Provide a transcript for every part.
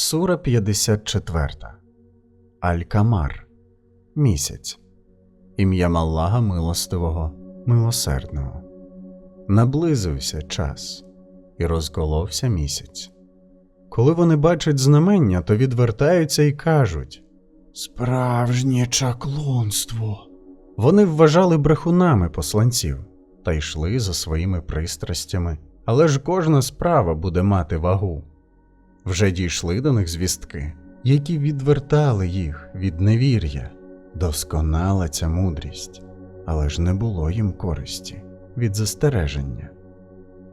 Сура 54. Аль-Камар. Місяць. Ім'ям Аллаха милостивого, милосердного. Наблизився час, і розколовся місяць. Коли вони бачать знамення, то відвертаються і кажуть Справжнє чаклунство. Вони вважали брехунами посланців та йшли за своїми пристрастями, але ж кожна справа буде мати вагу. Вже дійшли до них звістки, які відвертали їх від невір'я. Досконала ця мудрість, але ж не було їм користі від застереження.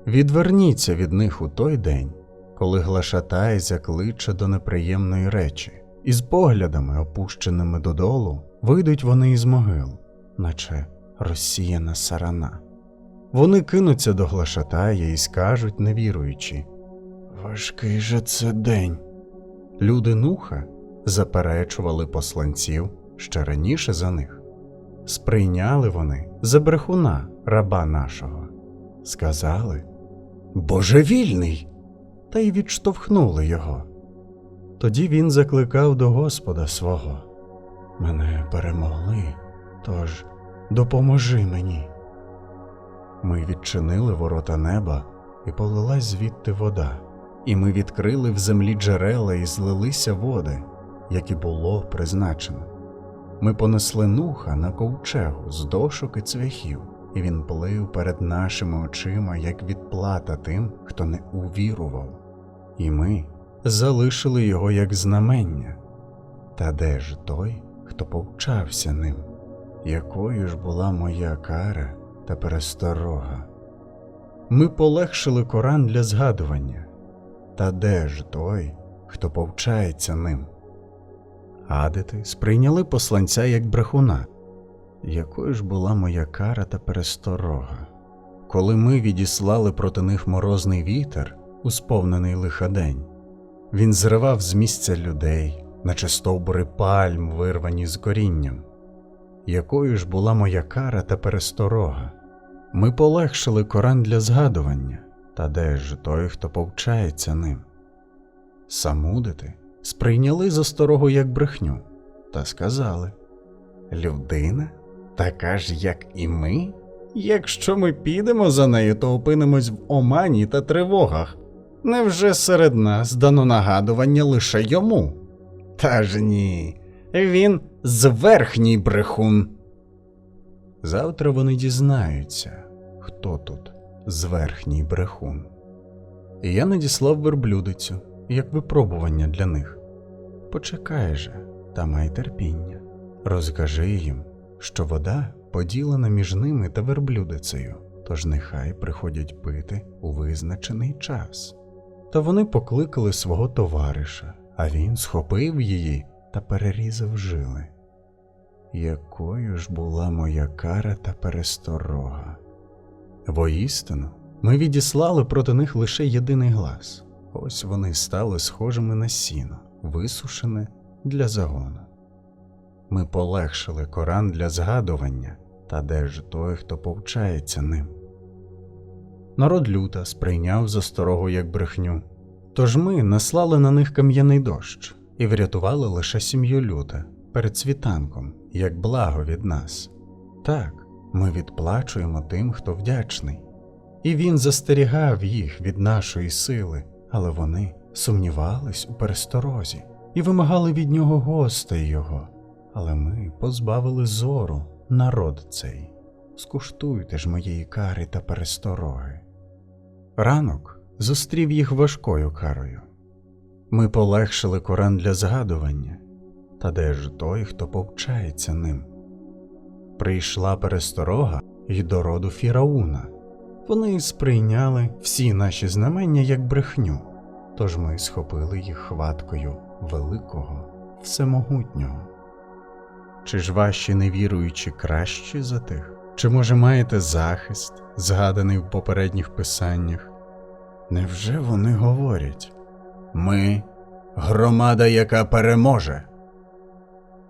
Відверніться від них у той день, коли глашатай закличе до неприємної речі, і з поглядами, опущеними додолу, вийдуть вони із могил, наче розсіяна сарана. Вони кинуться до глашатая і скажуть, невіруючи, Важкий же це день. Люди Нуха заперечували посланців ще раніше за них. Сприйняли вони за брехуна раба нашого, сказали Божевільний, та й відштовхнули його. Тоді він закликав до Господа свого Мене перемогли, тож допоможи мені. Ми відчинили ворота неба, і полилась звідти вода, і ми відкрили в землі джерела і злилися води, як і було призначено. Ми понесли нуха на ковчегу з дошок і цвяхів, і він плив перед нашими очима, як відплата тим, хто не увірував, і ми залишили його як знамення. Та де ж той, хто повчався ним? Якою ж була моя кара та пересторога? Ми полегшили Коран для згадування. Та де ж той, хто повчається ним? Адити сприйняли посланця як брехуна. Якою ж була моя кара та пересторога? Коли ми відіслали проти них морозний вітер, у сповнений лиходень, він зривав з місця людей, наче стовбури пальм, вирвані з корінням. Якою ж була моя кара та пересторога? Ми полегшили Коран для згадування, та де ж той, хто повчається ним? Самудити сприйняли засторогу як брехню та сказали Людина, така ж, як і ми? Якщо ми підемо за нею, то опинимось в омані та тривогах. Невже серед нас дано нагадування лише йому? Та ж ні, він зверхній брехун. Завтра вони дізнаються, хто тут зверхній брехун. І я надіслав верблюдицю як випробування для них. Почекай же та май терпіння, розкажи їм, що вода поділена між ними та верблюдицею, тож нехай приходять пити у визначений час. Та вони покликали свого товариша, а він схопив її та перерізав жили. Якою ж була моя кара та пересторога? Воістину, ми відіслали проти них лише єдиний глас. Ось вони стали схожими на сіно, висушене для загону. Ми полегшили Коран для згадування, та де ж той, хто повчається ним. Народ люта сприйняв засторогу як брехню, тож ми наслали на них кам'яний дощ і врятували лише сім'ю люта перед світанком, як благо від нас. Так, ми відплачуємо тим, хто вдячний. І він застерігав їх від нашої сили, але вони сумнівались у пересторозі і вимагали від нього гостей його. Але ми позбавили зору народ цей. Скуштуйте ж моєї кари та перестороги. Ранок зустрів їх важкою карою. Ми полегшили Коран для згадування, та де ж той, хто повчається ним? Прийшла пересторога й до роду Фірауна. Вони сприйняли всі наші знамення як брехню, тож ми схопили їх хваткою великого, всемогутнього. Чи ж ваші невіруючі кращі за тих? Чи, може, маєте захист, згаданий в попередніх писаннях? Невже вони говорять ми громада, яка переможе?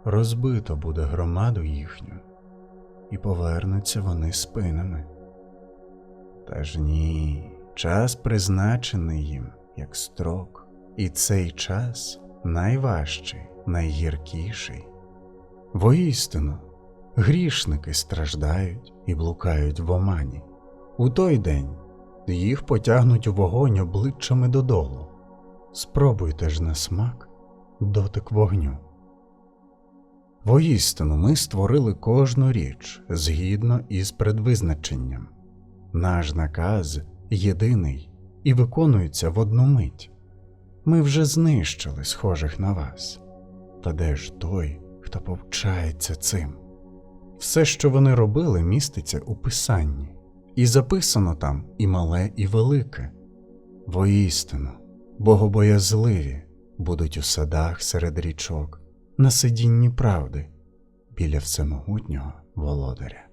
Розбито буде громаду їхню, і повернуться вони спинами. Та ж ні, час призначений їм, як строк, І цей час найважчий, найгіркіший. Воістину, грішники страждають і блукають в омані. У той день їх потягнуть у вогонь обличчями додолу. Спробуйте ж на смак дотик вогню. Воістину ми створили кожну річ згідно із предвизначенням. Наш наказ єдиний і виконується в одну мить. Ми вже знищили схожих на вас. Та де ж той, хто повчається цим? Все, що вони робили, міститься у писанні, і записано там і мале, і велике. Воістину, богобоязливі будуть у садах серед річок, на сидінні правди біля всемогутнього володаря.